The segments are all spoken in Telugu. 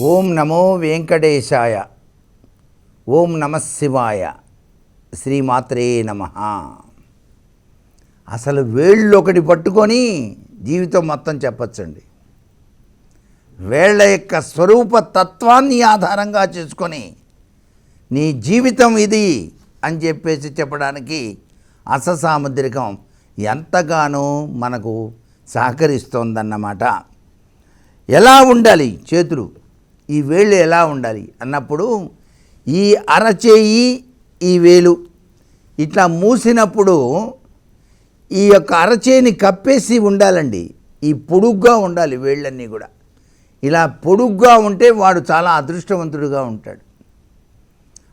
ఓం నమో వెంకటేశాయ. ఓం నమ శివాయ. శ్రీమాత్రే నమ. అసలు వేళ్ళు ఒకటి పట్టుకొని జీవితం మొత్తం చెప్పచ్చండి. వేళ్ళ యొక్క స్వరూప తత్వాన్ని ఆధారంగా చేసుకొని నీ జీవితం ఇది అని చెప్పేసి చెప్పడానికి అససాముద్రికం ఎంతగానో మనకు సహకరిస్తోందన్నమాట. ఎలా ఉండాలి చేతులు? ఈ వేళ్ళు ఎలా ఉండాలి? అన్నప్పుడు ఈ అరచేయి ఈ వేలు ఇట్లా మూసినప్పుడు ఈ యొక్క అరచేయిని కప్పేసి ఉండాలండి. ఈ పొడుగ్గా ఉండాలి వేళ్ళన్నీ కూడా. ఇలా పొడుగ్గా ఉంటే వాడు చాలా అదృష్టవంతుడుగా ఉంటాడు.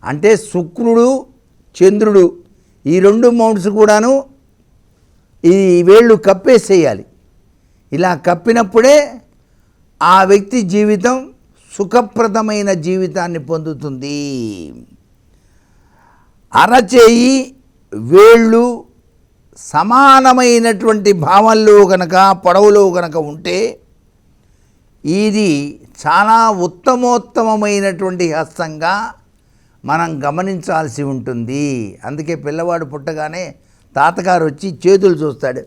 అంటే శుక్రుడు చంద్రుడు ఈ రెండు మౌంట్స్ కూడాను ఈ వేళ్ళు కప్పేసేయాలి. ఇలా కప్పినప్పుడే ఆ వ్యక్తి జీవితం సుఖప్రదమైన జీవితాన్ని పొందుతుంది. అరచేయి వేళ్ళు సమానమైనటువంటి భావంలో గనక పొడవులో గనక ఉంటే ఇది చాలా ఉత్తమోత్తమమైనటువంటి హస్తంగా మనం గమనించాల్సి ఉంటుంది. అందుకే పిల్లవాడు పుట్టగానే తాతగారు వచ్చి చేతులు చూస్తాడు.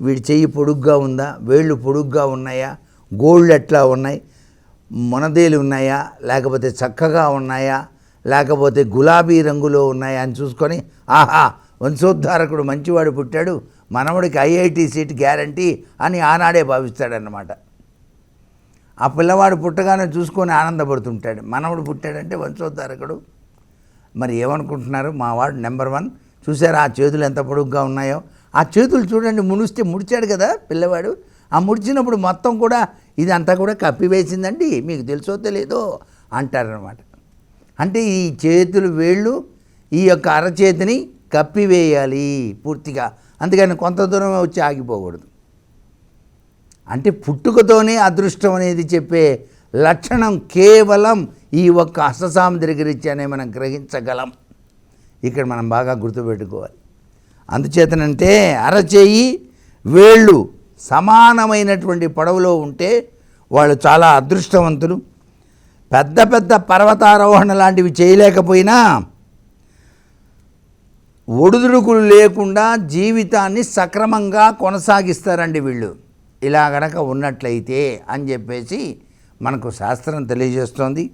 వీడి చెయ్యి పొడుగ్గా ఉందా? వేళ్ళు పొడుగ్గా ఉన్నాయా? గోళ్ళు ఎట్లా ఉన్నాయి? మొనదేలు ఉన్నాయా? లేకపోతే చక్కగా ఉన్నాయా? లేకపోతే గులాబీ రంగులో ఉన్నాయా అని చూసుకొని ఆహా వంశోద్ధారకుడు మంచివాడు పుట్టాడు మనవడికి ఐఐటి సీట్ గ్యారంటీ అని ఆనాడే భావిస్తాడన్నమాట. ఆ పిల్లవాడు పుట్టగానే చూసుకొని ఆనందపడుతుంటాడు. మనవడు పుట్టాడంటే వంశోద్ధారకుడు. మరి ఏమనుకుంటున్నారు? మా వాడు నెంబర్ వన్. చూసారా ఆ చేతులు ఎంత పొడుగ్గా ఉన్నాయో? ఆ చేతులు చూడండి మునిస్తే ముడిచాడు కదా పిల్లవాడు. ఆ ముడిచినప్పుడు మొత్తం కూడా ఇదంతా కూడా కప్పివేసిందండి మీకు తెలుసో తెలియదో అంటారనమాట అంటే ఈ చేతులు వేళ్ళు ఈ యొక్క అరచేతిని కప్పివేయాలి పూర్తిగా. అందుకని కొంత దూరం వచ్చి ఆగిపోకూడదు. అంటే పుట్టుకతోనే అదృష్టం అనేది చెప్పే లక్షణం కేవలం ఈ ఒక్క అష్టసాముద్రికరీత్యానే మనం గ్రహించగలం. ఇక్కడ మనం బాగా గుర్తుపెట్టుకోవాలి. అందుచేతనంటే అరచేయి వేళ్ళు సమానమైనటువంటి పొడవులో ఉంటే వాళ్ళు చాలా అదృష్టవంతులు. పెద్ద పెద్ద పర్వతారోహణ లాంటివి చేయలేకపోయినా ఒడుదుడుకులు లేకుండా జీవితాన్ని సక్రమంగా కొనసాగిస్తారండి వీళ్ళు. ఇలా గనక ఉన్నట్లయితే అని చెప్పేసి మనకు శాస్త్రం తెలియజేస్తోంది.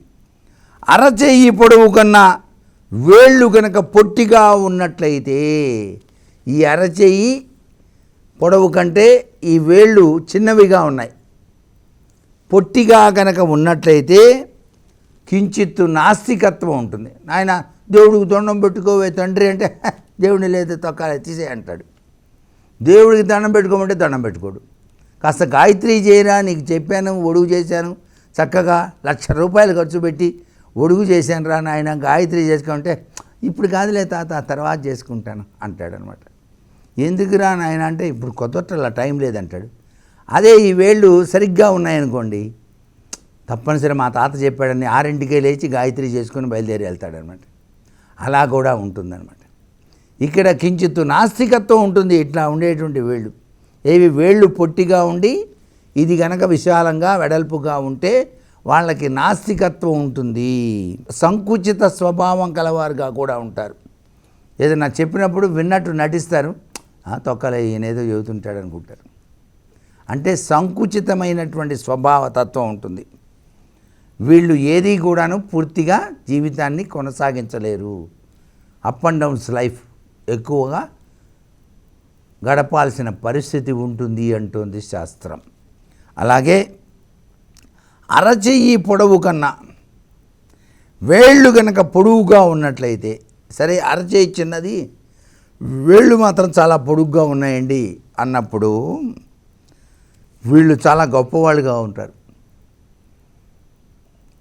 అరచేయి పొడవు కన్నా వేళ్ళు కనుక పొట్టిగా ఉన్నట్లయితే ఈ అరచేయి పొడవు కంటే ఈ వేళ్ళు చిన్నవిగా ఉన్నాయి. పొట్టిగా కనుక ఉన్నట్లయితే కించిత్తు నాస్తికత్వం ఉంటుంది. నాయన దేవుడికి దండం పెట్టుకోవే తండ్రి అంటే దేవుడిని లేదా తొక్కాలి తీసే అంటాడు. దేవుడికి దండం పెట్టుకోమంటే దండం పెట్టుకోడు. కాస్త గాయత్రి చేయరా నీకు చెప్పాను ఒడుగు చేశాను. చక్కగా లక్ష రూపాయలు ఖర్చు పెట్టి ఒడుగు చేశాను రా నాయన గాయత్రి చేసుకోమంటే ఇప్పుడు కాదులే తాత తర్వాత చేసుకుంటాను అంటాడనమాట. ఎందుకురా నాయన అంటే ఇప్పుడు కొత్తలా టైం లేదంటాడు. అదే ఈ వేళ్ళు సరిగ్గా ఉన్నాయనుకోండి తప్పనిసరి మా తాత చెప్పాడని ఆరింటికే లేచి గాయత్రి చేసుకొని బయలుదేరి వెళ్తాడనమాట. అలా కూడా ఉంటుందన్నమాట ఇక్కడ కించిత్తు నాస్తికత్వం ఉంటుంది ఇట్లా ఉండేటువంటి వేళ్ళు. ఏవి వేళ్ళు పొట్టిగా ఉండి ఇది గనక విశాలంగా వెడల్పుగా ఉంటే వాళ్ళకి నాస్తికత్వం ఉంటుంది. సంకుచిత స్వభావం కలవారుగా కూడా ఉంటారు. ఏదైనా చెప్పినప్పుడు విన్నట్టు నటిస్తారు. తొక్కలే ఈయనేదో చెబుతుంటాడు అనుకుంటారు అంటే సంకుచితమైనటువంటి స్వభావతత్వం ఉంటుంది. వీళ్ళు ఏది కూడాను పూర్తిగా జీవితాన్ని కొనసాగించలేరు. అప్ అండ్ డౌన్స్ లైఫ్ ఎక్కువగా గడపాల్సిన పరిస్థితి ఉంటుంది అంటుంది శాస్త్రం. అలాగే అరచెయ్యి పొడవు కన్నా వేళ్ళు కనుక పొడవుగా ఉన్నట్లయితే సరే అరచేయి చిన్నది వేళ్ళు మాత్రం చాలా పొడుగ్గా ఉన్నాయండి అన్నప్పుడు వీళ్ళు చాలా గొప్పవాళ్ళుగా ఉంటారు.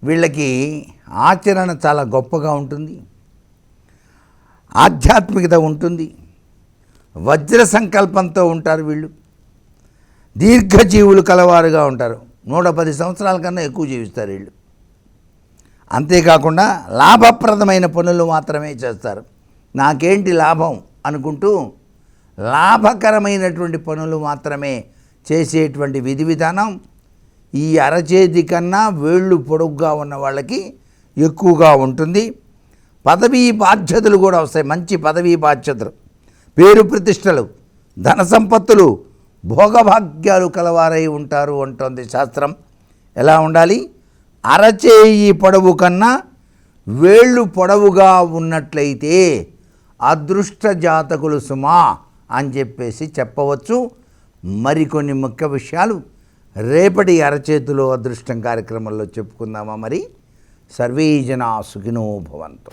వీళ్ళకి ఆచరణ చాలా గొప్పగా ఉంటుంది. ఆధ్యాత్మికత ఉంటుంది. వజ్ర సంకల్పంతో ఉంటారు వీళ్ళు. దీర్ఘజీవులు కలవారుగా ఉంటారు. నూట పది సంవత్సరాల కన్నా ఎక్కువ జీవిస్తారు వీళ్ళు. అంతేకాకుండా లాభప్రదమైన పనులు మాత్రమే చేస్తారు. నాకేంటి లాభం? అనుకుంటూ లాభకరమైనటువంటి పనులు మాత్రమే చేసేటువంటి విధి విధానం ఈ అరచేతి కన్నా వేళ్ళు పొడుగ్గా ఉన్న వాళ్ళకి ఎక్కువగా ఉంటుంది. పదవీ బాధ్యతలు కూడా వస్తాయి. మంచి పదవీ బాధ్యతలు పేరు ప్రతిష్టలు ధన సంపత్తులు భోగభాగ్యాలు కలవారై ఉంటారు అంటోంది శాస్త్రం. ఎలా ఉండాలి? అరచేయి పొడవు కన్నా వేళ్ళు పొడవుగా ఉన్నట్లయితే అదృష్ట జాతకులు సుమా అని చెప్పేసి చెప్పవచ్చు. మరికొన్ని ముఖ్య విషయాలు రేపటి అరచేతిలో అదృష్టం కార్యక్రమంలో చెప్పుకుందామా మరి? సర్వే జనా సుఖినో భవంతు.